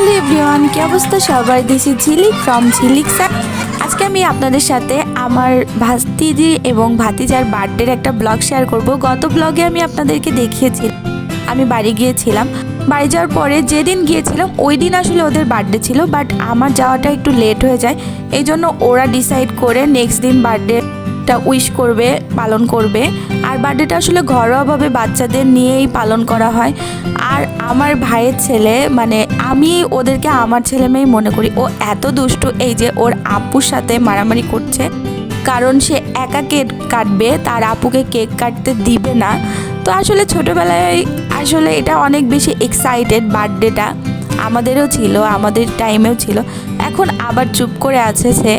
Hello everyone, কি অবস্থা? সবাই দিছি ঝিলিক ফ্রম ঝিলিক স্যার। আজকে আমি আপনাদের সাথে আমার ভাস্তিদি এবং ভাতিজার বার্থডের একটা ব্লগ শেয়ার করব। গত ব্লগে আমি আপনাদেরকে দেখিয়েছি আমি বাড়ি গিয়েছিলাম। বাড়ি যাওয়ার পরে যেদিন গিয়েছিলাম, ওই দিন আসলে ওদের বার্থডে ছিল বাট আমার যাওয়াটা একটু লেট হয়ে যায়। এই জন্য ওরা ডিসাইড করে নেক্সট দিন বার্থডেটা উইশ করবে, পালন করবে। আর বার্থডেটা আসলে ঘরোয়াভাবে বাচ্চাদের নিয়েই পালন করা হয়। আর আমার ভাইয়ের ছেলে মানে আমি ওদেরকে আমার ছেলে মেয়ে মনে করি, ও এত দুষ্টু এই যে ওর আপুর সাথে মারামারি করছে। কারণ সে একা কেক কাটবে, তার আপুকে কেক কাটতে দিবে না। তো আসলে ছোটোবেলায় আসলে এটা অনেক বেশি এক্সাইটেড বার্থডেটা। আমাদেরও ছিল, আমাদের টাইমেও ছিল। এখন আবার চুপ করে আছে সে।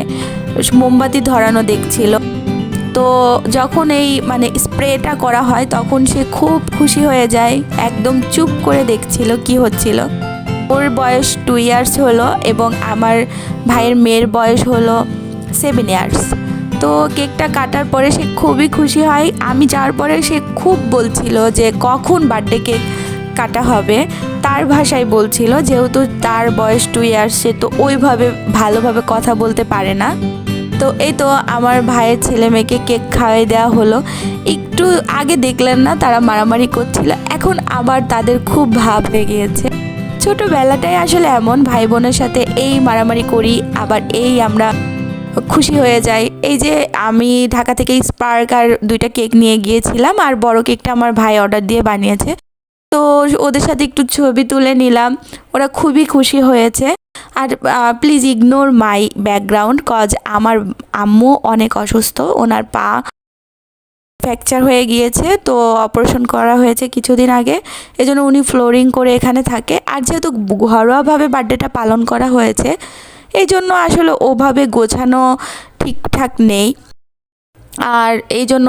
মোমবাতি ধরানো দেখছিল। তো যখন এই মানে স্প্রেটা করা হয়, তখন সে খুব খুশি হয়ে যায়, একদম চুপ করে দেখছিল কি হচ্ছিল। ওর বয়স টু ইয়ার্স হলো এবং আমার ভাইয়ের মেয়ের বয়স হলো সেভেন ইয়ার্স তো কেকটা কাটার পরে সে খুবই খুশি হয়। আমি যাওয়ার পরে সে খুব বলছিল যে, কখন বার্থডে কেক কাটা হবে? তার ভাষায় বলছিল, যেহেতু তার বয়স টু ইয়ার্স সে তো ওইভাবে ভালোভাবে কথা বলতে পারে না। তো এই তো আমার ভাইয়ের ছেলে মেয়েকে কেক খাওয়াই দেওয়া হলো। একটু আগে দেখলেন না তারা মারামারি করছিল। এখন আবার তাদের খুব ভাব হয়ে গিয়েছে। ছোটোবেলাটাই আসলে এমন ভাই বোনের সাথে এই মারামারি করি, আবার এই আমরা খুশি হয়ে যাই। এই যে আমি ঢাকা থেকে স্পার্ক আর দুইটা কেক নিয়ে গিয়েছিলাম, আর বড় কেকটা আমার ভাই অর্ডার দিয়ে বানিয়েছে। ওদের সাথে একটু ছবি তুলে নিলাম। ওরা খুবই খুশি হয়েছে। আর please ignore my background cause আমার আম্মু অনেক অসুস্থ। ওনার পা ফ্র্যাকচার হয়ে গিয়েছে, তো অপারেশন করা হয়েছে কিছুদিন আগে। এজন্য উনি ফ্লোরিং করে এখানে থাকে। আর যেহেতু ঘরোয়াভাবে বার্থডেটা পালন করা হয়েছে এই জন্য আসলে ওভাবে গোছানো ঠিকঠাক নেই। আর এই জন্য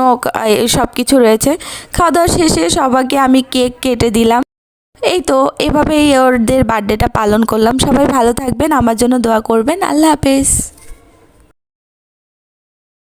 সব কিছু রয়েছে। খাওয়া দাওয়া শেষে সবাইকে আমি কেক কেটে দিলাম। এই তো, এভাবেই ওদের বার্থডেটা পালন করলাম। সবাই ভালো থাকবেন, আমার জন্য দোয়া করবেন। আল্লাহ হাফেজ।